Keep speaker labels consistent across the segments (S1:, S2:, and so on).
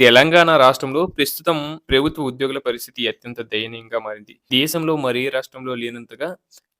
S1: తెలంగాణ రాష్ట్రంలో ప్రస్తుతం ప్రభుత్వ ఉద్యోగుల పరిస్థితి అత్యంత దయనీయంగా మారింది. దేశంలో మరే రాష్ట్రంలో లేనంతగా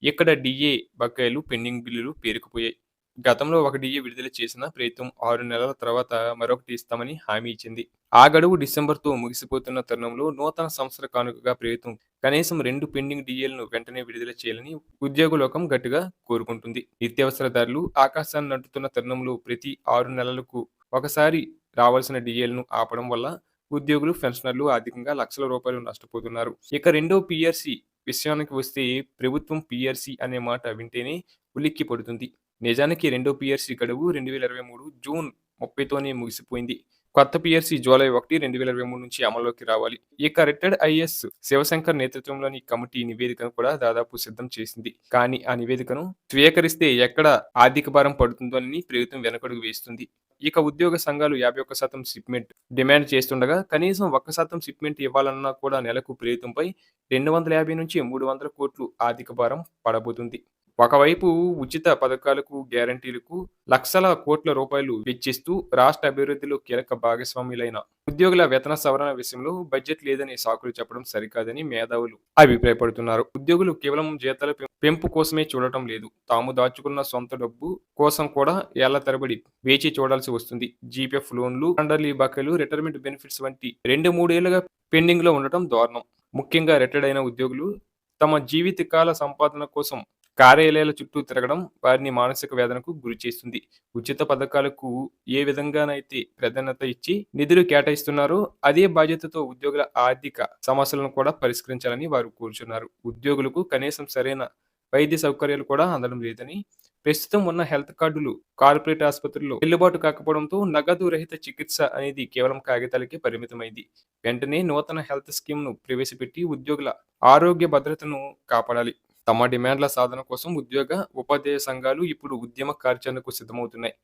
S1: ఇక్కడ డిఏ బకాయిలు, పెండింగ్ బిల్లులు పేరుకుపోయాయి. గతంలో ఒక డిఏ విడుదల చేసిన ప్రభుత్వం ఆరు నెలల తర్వాత మరొకటి ఇస్తామని హామీ ఇచ్చింది. ఆ గడువు డిసెంబర్‌తో ముగిసిపోతున్న తరుణంలో నూతన సంవత్సర కానుకగా ప్రభుత్వం కనీసం రెండు పెండింగ్ డిఏలను వెంటనే విడుదల చేయాలని ఉద్యోగలోకం గట్టిగా కోరుకుంటుంది. నిత్యావసర ధరలు ఆకాశాన్ని అంటుతున్న తరుణంలో ప్రతి ఆరు నెలలకు ఒకసారి రావాల్సిన డిఏలను ఆపడం వల్ల ఉద్యోగులు, పెన్షనర్లు ఆర్థికంగా లక్షల రూపాయలు నష్టపోతున్నారు. ఇక రెండో పిఆర్సీ విషయానికి వస్తే ప్రభుత్వం పిఆర్సీ అనే మాట వింటేనే ఉలిక్కి పడుతుంది. నిజానికి రెండో పిఆర్సీ గడువు 2023 జూన్ 30తోనే ముగిసిపోయింది. కొత్త పిఎస్సి జూలై 1, 2023 నుంచి అమల్లోకి రావాలి. ఇక రిటైర్డ్ ఐఎస్ శివశంకర్ నేతృత్వంలోని కమిటీ నివేదికను కూడా దాదాపు సిద్ధం చేసింది. కానీ ఆ నివేదికను స్వీకరిస్తే ఎక్కడ ఆర్థిక భారం పడుతుందోనని ప్రభుత్వం వెనకడుగు వేస్తుంది. ఇక ఉద్యోగ సంఘాలు 51% షిప్మెంట్ డిమాండ్ చేస్తుండగా కనీసం ఒక్క శాతం షిప్మెంట్ ఇవ్వాలన్నా కూడా నెలకు ప్రభుత్వంపై 250 నుంచి 300 కోట్లు ఆర్థిక భారం పడబోతుంది. ఒకవైపు ఉచిత పథకాలకు, గ్యారంటీలకు లక్షల కోట్ల రూపాయలు వెచ్చిస్తూ రాష్ట్ర అభివృద్ధిలో కీలక భాగస్వాములైన ఉద్యోగుల వేతన సవరణ విషయంలో బడ్జెట్ లేదని సాకులు చెప్పడం సరికాదని మేధావులు అభిప్రాయపడుతున్నారు. ఉద్యోగులు కేవలం జీతాల పెంపు కోసమే చూడటం లేదు. తాము దాచుకున్న సొంత డబ్బు కోసం కూడా ఏళ్ళ తరబడి వేచి చూడాల్సి వస్తుంది. జీపీఎఫ్ లోన్లు, అండర్లీ బకాయిలు, రిటైర్మెంట్ బెనిఫిట్స్ వంటి రెండు మూడేళ్ళుగా పెండింగ్‌లో ఉండటం దారుణం. ముఖ్యంగా రిటైర్డ్ అయిన ఉద్యోగులు తమ జీవితకాల సంపాదన కోసం కార్యాలయాల చుట్టూ తిరగడం వారిని మానసిక వేదనకు గురి చేస్తుంది ఉచిత పథకాలకు ఏ విధంగానైతే ప్రాధాన్యత ఇచ్చి నిధులు కేటాయిస్తున్నారో అదే బాధ్యతతో ఉద్యోగుల ఆర్థిక సమస్యలను కూడా పరిష్కరించాలని వారు కోరుచున్నారు. ఉద్యోగులకు కనీసం సరైన వైద్య సౌకర్యాలు కూడా అందడం లేదని, ప్రస్తుతం ఉన్న హెల్త్ కార్డులు కార్పొరేట్ ఆసుపత్రుల్లో చెల్లుబాటు కాకపోవడంతో నగదు రహిత చికిత్స అనేది కేవలం కాగితాలకే పరిమితమైంది. వెంటనే నూతన హెల్త్ స్కీమ్‌ను ప్రవేశపెట్టి ఉద్యోగుల ఆరోగ్య భద్రతను కాపాడాలి. తమ డిమాండ్ల సాధన కోసం ఉద్యోగ, ఉపాధ్యాయ సంఘాలు ఇప్పుడు ఉద్యమ కార్యాచరణకు సిద్ధమవుతున్నాయి.